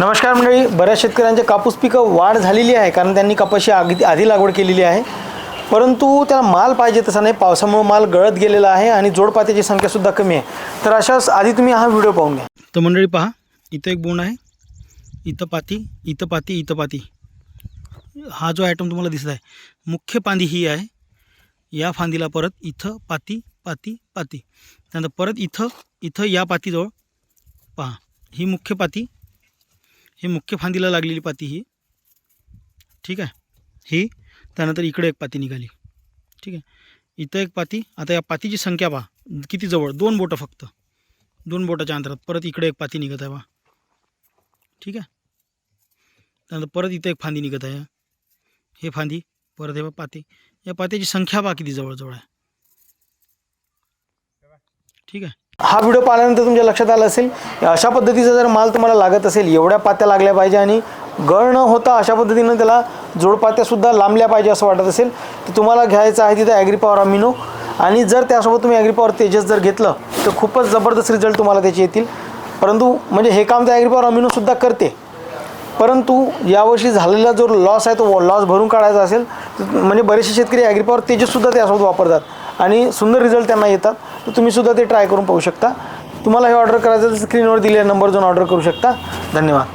नमस्कार मंडळी बऱ्याच शेतकऱ्यांच्या कापूस पिकं वाढ झालेली आहे कारण त्यांनी कपाशी आधी आधी लागवड केलेली आहे. परंतु त्याला माल पाहिजे तसा नाही पावसामुळे माल गळत गेलेला आहे आणि जोडपात्याची संख्यासुद्धा कमी आहे. तर अशाच आधी तुम्ही हा व्हिडिओ पाहून घ्या. तर मंडळी पहा इथं एक बोंड आहे. इथं पाती इथं पाती इथं पाती. हा जो आयटम तुम्हाला दिसत आहे मुख्य फांदी ही आहे. या फांदीला परत इथं पाती पाती पाती. त्यानंतर परत इथं इथं या पातीजवळ पहा ही मुख्य पाती हे मुख्य फांदीला लागलेली पाती ही. ठीक आहे? ही त्यानंतर इकडे एक पाती निघाली. ठीक आहे? इथं एक पाती. आता या पातीची संख्या पहा. किती जवळ? दोन बोटं फक्त. दोन बोटाच्या अंतरात. परत इकडे एक पाती निघत आहे पहा. ठीक आहे? त्यानंतर परत इथं एक फांदी निघत आहे. हे फांदी परत हे पाती. या पात्याची संख्या पहा किती जवळजवळ आहे. ठीक आहे? हा व्हिडिओ पाहिल्यानंतर तुमच्या लक्षात आलं असेल अशा पद्धतीचा जर माल तुम्हाला लागत असेल एवढ्या पात्या लागल्या पाहिजे आणि गळ न होता अशा पद्धतीनं त्याला जोडपात्यासुद्धा लांबल्या पाहिजे असं वाटत असेल तर तुम्हाला घ्यायचं आहे तिथं ॲग्रीपॉवर अमिनो आणि जर त्यासोबत तुम्ही ॲग्रीपॉवर तेजस जर घेतलं तर खूपच जबरदस्त रिझल्ट तुम्हाला त्याचे येतील. परंतु म्हणजे हे काम तर ॲग्रीपॉवर अमिनोसुद्धा करते. परंतु यावर्षी झालेला जो लॉस आहे तो लॉस भरून काढायचा असेल तर म्हणजे बरेचसे शेतकरी ॲग्रीपॉवर तेजससुद्धा त्यासोबत वापरतात. आणि सुंदर रिझल्ट त्यांना येतात. तर तुम्हीसुद्धा ते ट्राय करून पाहू शकता. तुम्हाला हे ऑर्डर करायचं तर स्क्रीनवर दिलेल्या नंबर जाऊन ऑर्डर करू शकता. धन्यवाद.